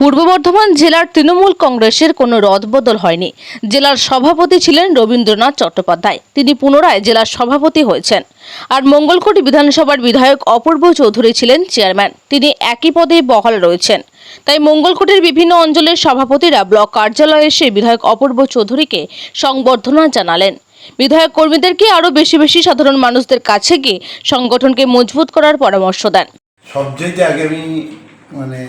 পূর্ব বর্ধমান জেলার তৃণমূল কংগ্রেসের কোনো রদবদল হয়নি। জেলার সভাপতি ছিলেন রবীন্দ্রনাথ চট্টোপাধ্যায়। তিনি পুনরায় জেলার সভাপতি হয়েছেন। আর মঙ্গলকোটি বিধানসভার বিধায়ক অপূর্ব চৌধুরী ছিলেন চেয়ারম্যান। তিনি একই পদে বহাল রয়েছেন। তাই মঙ্গলকোটের বিভিন্ন অঞ্চলের সভাপতিরা ব্লক কার্যালয়ে এসে বিধায়ক অপূর্ব চৌধুরীকে সংবর্ধনা জানালেন। বিধায়ক কর্মীদেরকে আরও বেশি বেশি সাধারণ মানুষদের কাছে গিয়ে সংগঠনকে মজবুত করার পরামর্শ দেন। সবচেয়ে আগে আমি মানে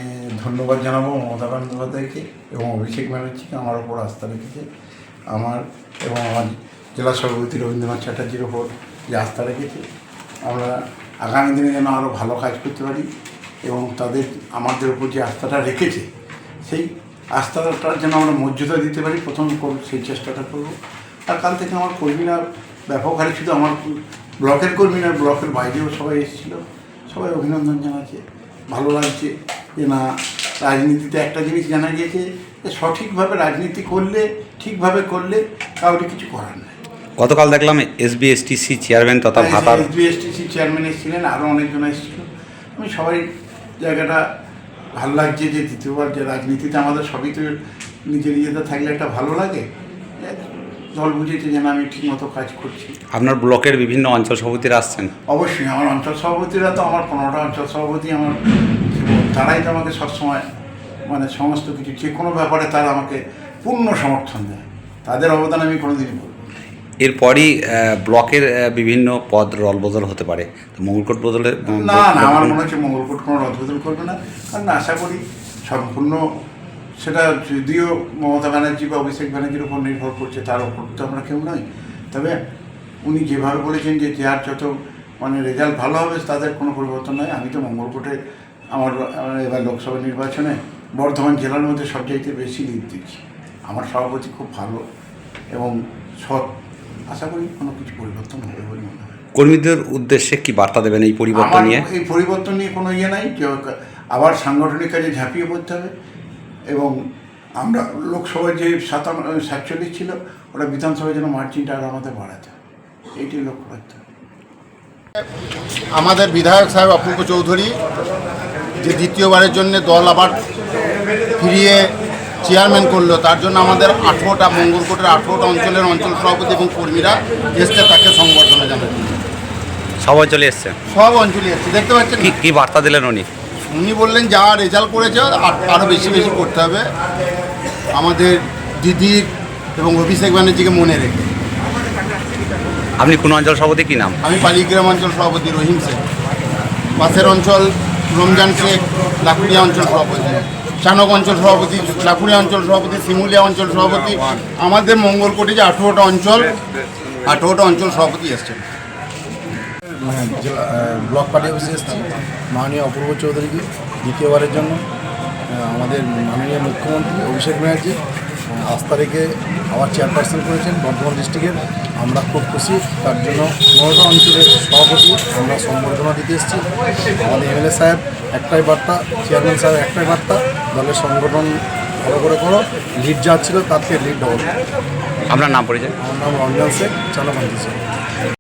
ধন্যবাদ জানাব মমতা বন্দ্যোপাধ্যায়কে এবং অভিষেক ব্যানার্জিকে আমার ওপর আস্থা রেখেছে। আমার এবং আমার জেলা সভাপতি রবীন্দ্রনাথ চ্যাটার্জির ওপর যে আস্থা রেখেছে। আমরা আগামী দিনে যেন আরও ভালো কাজ করতে পারি এবং তাদের, আমাদের উপর যে আস্থাটা রেখেছে, সেই আস্থাটার যেন আমরা মর্যাদা দিতে পারি। প্রথম সেই চেষ্টাটা করব। আর কাল থেকে আমার কর্মীরা ব্যাপক হারে শুধু আমার ব্লকের কর্মীরা, ব্লকের বাইরেও সবাই এসেছিল। সবাই অভিনন্দন জানাচ্ছে। ভালো লাগছে। যে না রাজনীতিতে একটা জিনিস জানা গিয়েছে যে সঠিকভাবে রাজনীতি করলে ঠিকভাবে করলে কাউকে কিছু করার নেই। গতকাল দেখলাম এসবিএসটিসি চেয়ারম্যান তথা ভাতার এসবিএসটিসি চেয়ারম্যান এসেছিলেন আরও অনেকজন এসেছিল। আমি সবাই জায়গাটা ভালো লাগছে যে দ্বিতীয়বার যে রাজনীতিতে আমাদের সবই তো নিজে নিজেদের থাকলে একটা ভালো লাগে। দল বুঝেছে যেন আমি ঠিকমতো কাজ করছি। আপনার ব্লকের বিভিন্ন অঞ্চল সভাপতিরা আসছেন? অবশ্যই আমার অঞ্চল সভাপতিরা তো আমার পনেরোটা অঞ্চল সভাপতি আমার তারাই তো আমাকে সবসময় মানে সমস্ত কিছু যে কোনো ব্যাপারে তারা আমাকে পূর্ণ সমর্থন দেয়। তাদের অবদান আমি কোনোদিনই বলব। এরপরই ব্লকের বিভিন্ন পদ রলবদল হতে পারে। তো মঙ্গলকোট বদলে না না আমার মনে হচ্ছে মঙ্গলকোট কোনো রদবদল করবে না। কারণ আশা করি সম্পূর্ণ সেটা যদিও মমতা ব্যানার্জি বা অভিষেক ব্যানার্জির উপর নির্ভর করছে তার উপর তো আমরা কেউ নই। তবে উনি যেভাবে বলেছেন যে যার যত মানে রেজাল্ট ভালো হবে তাদের কোনো পরিবর্তন নয়। আমি তো মঙ্গলকোটে আমার এবার লোকসভা নির্বাচনে বর্ধমান জেলার মধ্যে সবচাইতে বেশি লিড দিচ্ছি। আমার সভাপতি খুব ভালো এবং সৎ। আশা করি কোনো কিছু পরিবর্তন হবে বলে মনে হয়। কর্মীদের উদ্দেশ্যে কি বার্তা দেবেন এই পরিবর্তন নিয়ে? এই পরিবর্তন নিয়ে কোনো ইয়ে নাই। যে আবার সাংগঠনিক কাজে ঝাঁপিয়ে পড়তে হবে এবং আমরা লোকসভায় যে সাতান্ন সাতচল্লিশ ছিল ওটা বিধানসভায় যেন মার্জিনটা আরও আমাদের বাড়াতে হবে এইটাই লক্ষ্য রাখতে হবে। আমাদের বিধায়ক সাহেব অপূর্ব চৌধুরী যে দ্বিতীয়বারের জন্য দল আবার ফিরিয়ে চেয়ারম্যান করল তার জন্য আমাদের আঠেরোটা মঙ্গলকোটের আঠেরোটা অঞ্চলের অঞ্চল সভাপতি এবং কর্মীরা এসছে তাকে সংবর্ধনা জানাতে। সব অঞ্চলে এসছেন সব অঞ্চলে এসছে দেখতে পাচ্ছেন কি কি বার্তা দিলেন উনি? উনি বললেন যা রেজাল্ট করেছে আর- আরও বেশি বেশি করতে হবে। আমাদের দিদির এবং অভিষেক ব্যানার্জিকে মনে রেখে। আপনি কোন অঞ্চল সভাপতি কি নাম? আমি পালিগ্রাম অঞ্চল সভাপতি রহিম শেখ পাশের অঞ্চল রমজান শেখ, লাকুড়িয়া অঞ্চল সভাপতি। চানক অঞ্চল সভাপতি, লাকুড়িয়া অঞ্চল সভাপতি, শিমুলিয়া অঞ্চল সভাপতি। আমাদের মঙ্গলকোটে যে আঠেরোটা অঞ্চল আঠেরোটা অঞ্চল সভাপতি এসছেন। হ্যাঁ ব্লক পার্টি অফিসে এসেছি, মাননীয় অপূর্ব চৌধুরীকে দ্বিতীয়বারের জন্য আমাদের মাননীয় মুখ্যমন্ত্রী অভিষেক ব্যানার্জি আস্থা তারিখে আবার চেয়ারপারসন করেছেন বর্ধমান ডিস্ট্রিক্টের আমরা খুব খুশি। তার জন্য পনেরোটা অঞ্চলের সভাপতি আমরা সম্বর্ধনা দিতে এসেছি। আমাদের এমএলএ সাহেব একটাই বার্তা চেয়ারম্যান সাহেব একটাই বার্তা দলের সংগঠন ভালো করে করো লিড যা ছিল তার থেকে লিড ডবল আপনার নাম পড়েছে আমার নাম রঞ্জন শেখ চালাপান্তি শেখ